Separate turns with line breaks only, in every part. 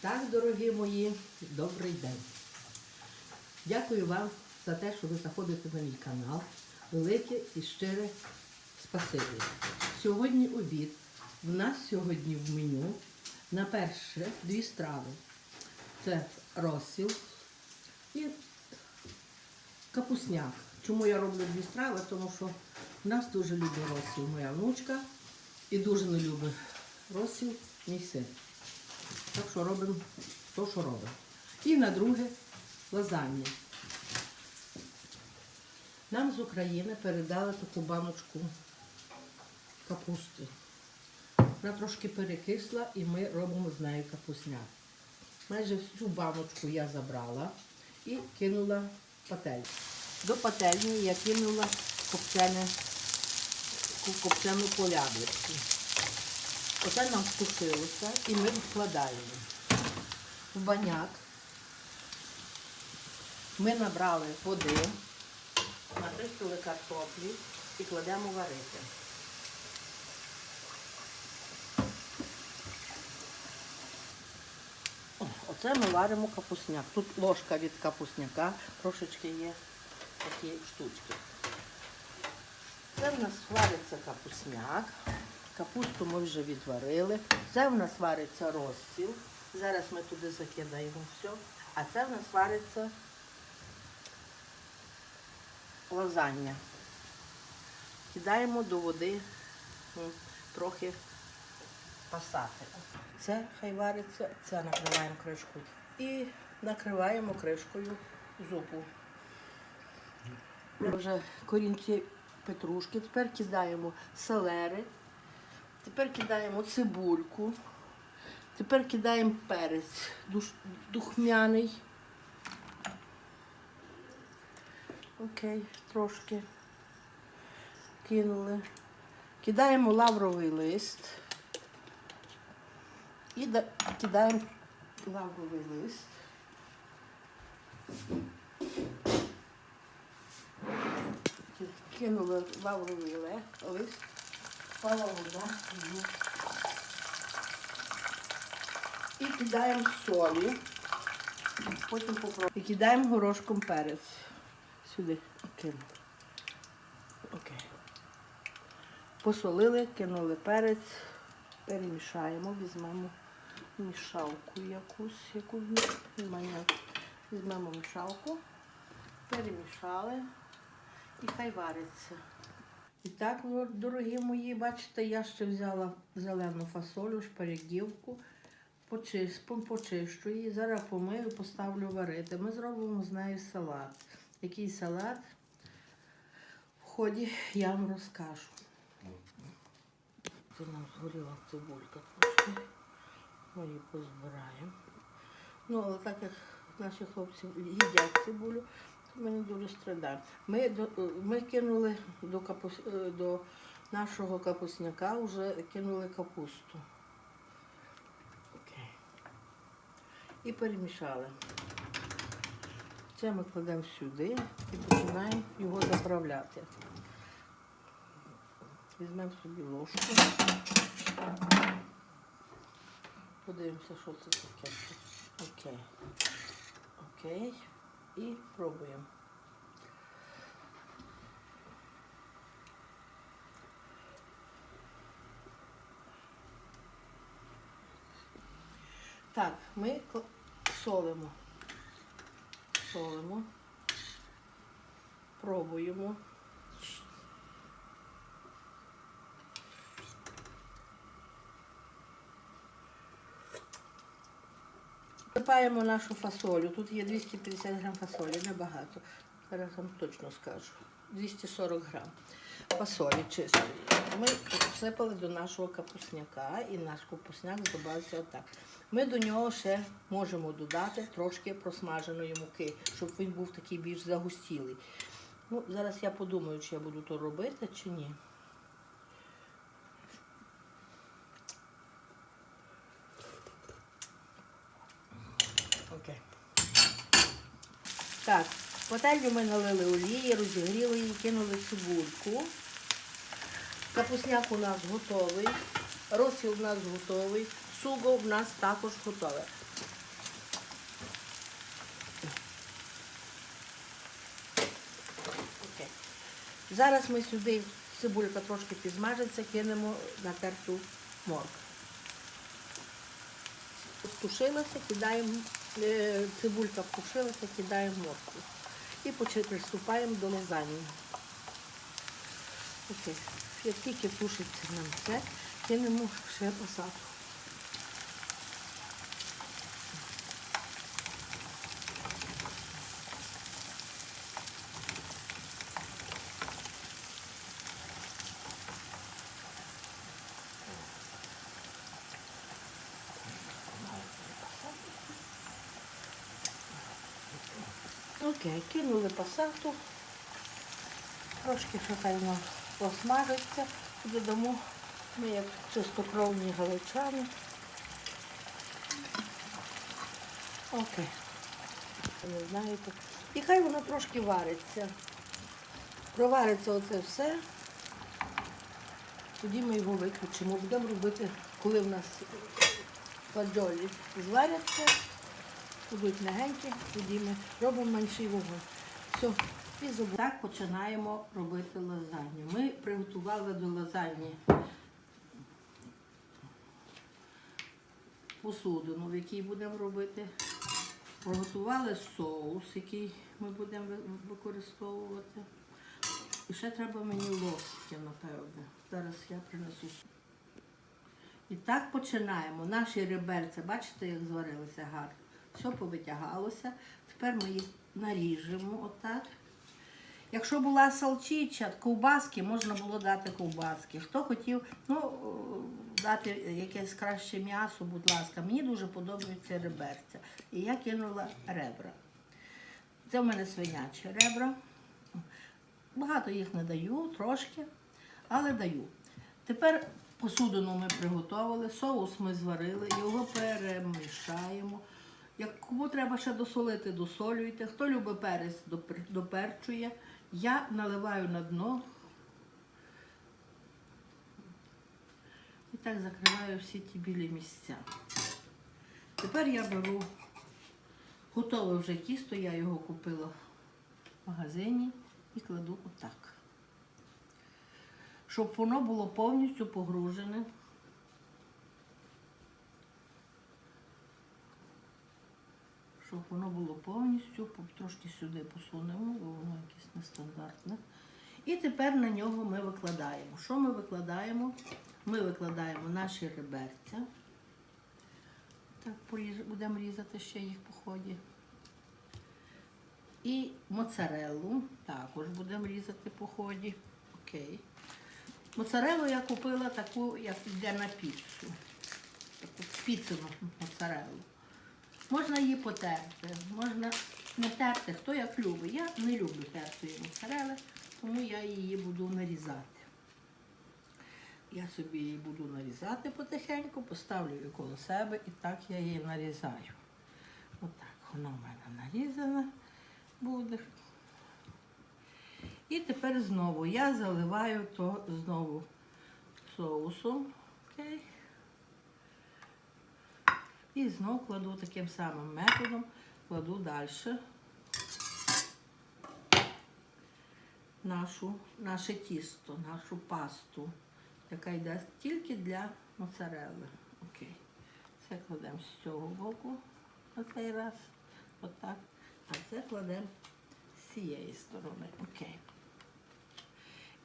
так, дорогі мої, добрий день. Дякую вам за те, що ви заходите на мій канал. Велике і щире спасибі. Сьогодні обід. В нас сьогодні в меню на перше дві страви. Це розсіл і капусняк. Чому я роблю дві страви? Тому що в нас дуже любить розсіл моя внучка і дуже не любить розсіл мій син. Так що робимо то, що робимо. І на друге лазанья. Нам з України передали таку баночку капусти. Вона трошки перекисла і ми робимо з нею капусняк. Майже всю баночку я забрала і кинула в пательню. До пательні я кинула копчену полядочку. Оце нам стушилося і ми відкладаємо. В баняк ми набрали води, натиснули картоплі і кладемо варити. Оце ми варимо капусняк. Тут ложка від капусняка, трошечки є такі штучки. Це в нас вариться капусняк. Капусту ми вже відварили. Це в нас вариться розсіл. Зараз ми туди закидаємо все. А це в нас вариться лазання. Кидаємо до води трохи пасати. Це хай вариться, це накриваємо кришкою. І накриваємо кришкою зупу. Вже корінці петрушки. Тепер кидаємо селери. Тепер кидаємо цибульку. Тепер кидаємо перець духмяний. Окей, трошки кинули. Кидаємо лавровий лист. І да- кидаємо лавровий лист. Кинули лавровий лист. Пала вода. Мгм. І кидаємо солі. Потім попробуємо. І кидаємо горошком перець. Сюди кинули. Окей. Посолили, кинули перець, перемішаємо, візьмемо мішалку якусь, яку немає. Візьмемо мішалку, перемішали і хай вариться. І так, ну, дорогі мої, бачите, я ще взяла зелену фасолю, шпарягівку, почищу її, зараз помию, поставлю варити. Ми зробимо з нею салат. Який салат в ході я вам розкажу. Це нам згоріла цибулька трошки. Ми її позбираємо. Ну, але так як наші хлопці їдять цибулю, ми не дуже страдаємо. Ми, ми кинули до, капус, е, до нашого капусняка, вже кинули капусту. Окей. І перемішали. Це ми кладемо сюди і починаємо його заправляти. Візьмемо собі ложку. Подивимося, що це таке. Окей. Окей. І пробуємо. Так, ми солимо. Солимо. Пробуємо. Висипаємо нашу фасолю. Тут є 250 грам фасолі, небагато. Зараз вам точно скажу. 240 грам фасолі чистої. Ми всипали до нашого капусняка і наш капусняк здобався отак. Ми до нього ще можемо додати трошки просмаженої муки, щоб він був такий більш загустілий. Ну, зараз я подумаю, чи я буду то робити, чи ні. Так, в ми налили олії, розігріли її, кинули цибульку. Капусняк у нас готовий, розсіл у нас готовий, суго в нас також готове. Окей. Зараз ми сюди цибулька трошки підзмажиться, кинемо на натерту морк. Стушилася, кидаємо цибулька пушилася, кидаємо моркву. І приступаємо до лазані. Як тільки тушиться нам це, кинемо ще посадку. Окей, кинули пасату. Трошки хай воно посмажиться. Додамо ми як чистокровні галичани. Окей. Не знаєте. І хай воно трошки вариться. Провариться оце все. Тоді ми його виключимо. Будемо робити, коли в нас фаджолі зваряться, будуть м'ягенькі, тоді ми робимо менший вогонь. Все, і забув. Так починаємо робити лазанью. Ми приготували до лазаньї посудину, в якій будемо робити. Приготували соус, який ми будемо використовувати. І ще треба мені ложки, напевне. Зараз я принесу. І так починаємо. Наші реберця, бачите, як зварилися гарно. Все повитягалося. Тепер ми їх наріжемо отак. Якщо була салчича, ковбаски, можна було дати ковбаски. Хто хотів ну, дати якесь краще м'ясо, будь ласка. Мені дуже подобаються реберця. І я кинула ребра. Це в мене свинячі ребра. Багато їх не даю, трошки, але даю. Тепер посудину ми приготували, соус ми зварили, його перемішаємо. Як кому треба ще досолити, досолюйте. Хто любить перець, доперчує. Я наливаю на дно. І так закриваю всі ті білі місця. Тепер я беру готове вже тісто, я його купила в магазині і кладу отак. Щоб воно було повністю погружене. Щоб воно було повністю, трошки сюди посунемо, бо воно якесь нестандартне. І тепер на нього ми викладаємо. Що ми викладаємо? Ми викладаємо наші реберця. Так, будемо різати ще їх по ході. І моцареллу також будемо різати по ході. Окей. Моцарелу я купила таку, як йде на піцу. Таку піцену моцарелу. Можна її потерти, можна не терти, хто як любить. Я не люблю тертої моцарели, тому я її буду нарізати. Я собі її буду нарізати потихеньку, поставлю її коло себе і так я її нарізаю. Отак вона в мене нарізана буде. І тепер знову я заливаю то знову соусом. Окей. І знову кладу таким самим методом, кладу далі нашу, наше тісто, нашу пасту, яка йде тільки для моцарелли. Окей. Це кладемо з цього боку на цей раз. Отак. А це кладемо з цієї сторони. Окей.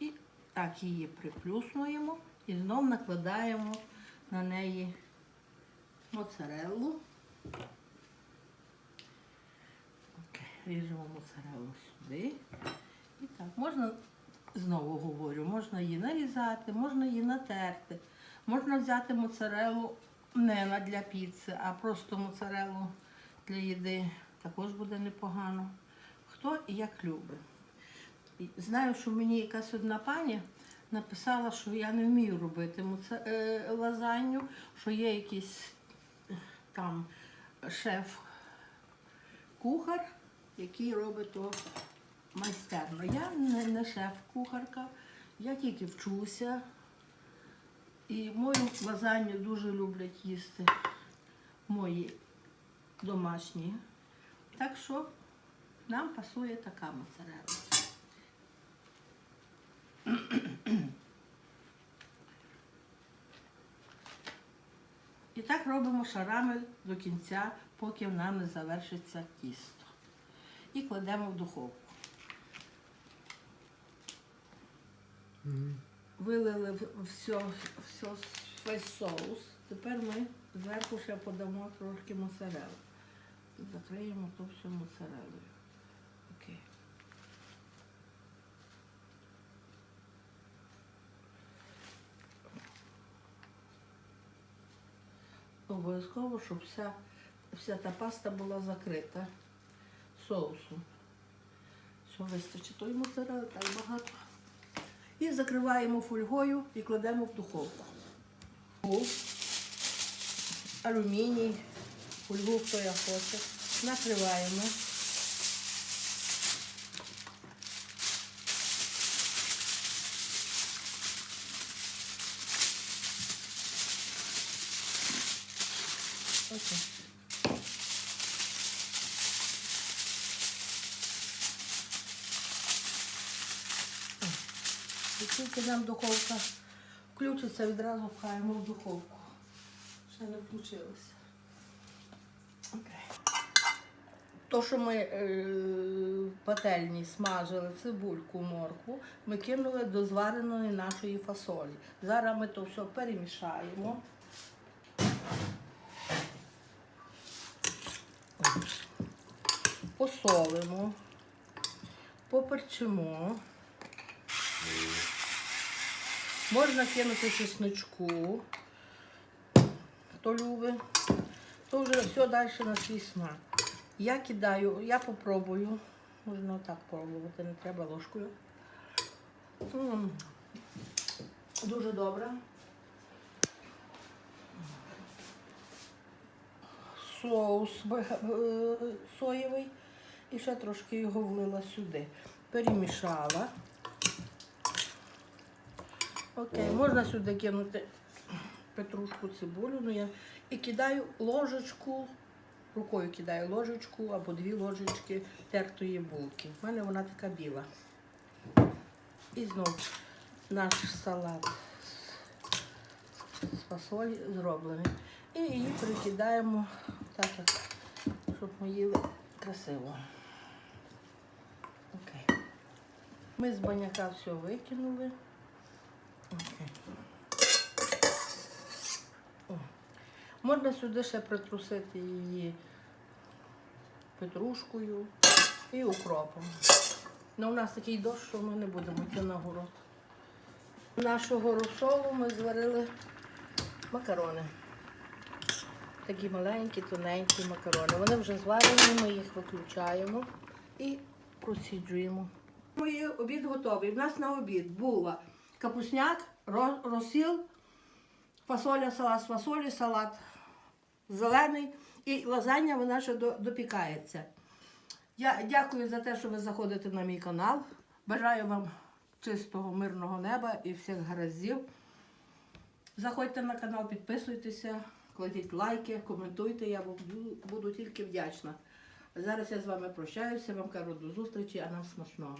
І так її приплюснуємо і знов накладаємо на неї моцареллу. Ріжемо моцарелу сюди. І так, можна, знову говорю, можна її нарізати, можна її натерти. Можна взяти моцарелу не для піци, а просто моцарелу для їди. Також буде непогано. Хто і як любить. Знаю, що мені якась одна пані написала, що я не вмію робити е, лазанью, що є якийсь е, там шеф-кухар, який робить то майстерно. Я не, шеф-кухарка, я тільки вчуся. І мою лазанью дуже люблять їсти мої домашні. Так що нам пасує така моцарелла. І так робимо шарами до кінця, поки в нам не завершиться тісто. І кладемо в духовку. Вилили все, все, весь соус. Тепер ми зверху ще подамо трошки моцарелли. Закриємо то все моцарелою. Окей. Обов'язково, щоб вся, вся та паста була закрита соусом. Все, вистачить той моцарелли, так багато. І закриваємо фольгою і кладемо в духовку. Алюміній, фольгу, хто я хоче. Накриваємо. Тільки нам духовка включиться, відразу пхаємо в духовку. Ще не включилося. Окей. То, що ми е, в пательні смажили цибульку, моркву, ми кинули до звареної нашої фасолі. Зараз ми то все перемішаємо. Посолимо, поперчимо. Можна кинути чесночку, хто любить. То вже все далі на свій смак. Я кидаю, я попробую. Можна отак пробувати, не треба ложкою. Дуже добре. Соус е, соєвий. І ще трошки його влила сюди. Перемішала. Окей, можна сюди кинути петрушку, цибулю. Ну, я... І кидаю ложечку, рукою кидаю ложечку або дві ложечки тертої булки. У мене вона така біла. І знову наш салат з фасолі зроблений. І її прикидаємо так, щоб ми їли красиво. Окей. Ми з баняка все викинули. Можна сюди ще притрусити її петрушкою і укропом. Ну, у нас такий дощ, що ми не будемо йти на город. Нашого розсолу ми зварили макарони. Такі маленькі, тоненькі макарони. Вони вже зварені, ми їх виключаємо і проціджуємо. Мої обід готовий. У нас на обід була капусняк, розсіл, фасоля, салат з фасолі, салат зелений і лазання вона ще допікається. Я дякую за те, що ви заходите на мій канал. Бажаю вам чистого, мирного неба і всіх гараздів. Заходьте на канал, підписуйтеся, кладіть лайки, коментуйте, я буду, тільки вдячна. Зараз я з вами прощаюся, вам кажу до зустрічі, а нам смачного.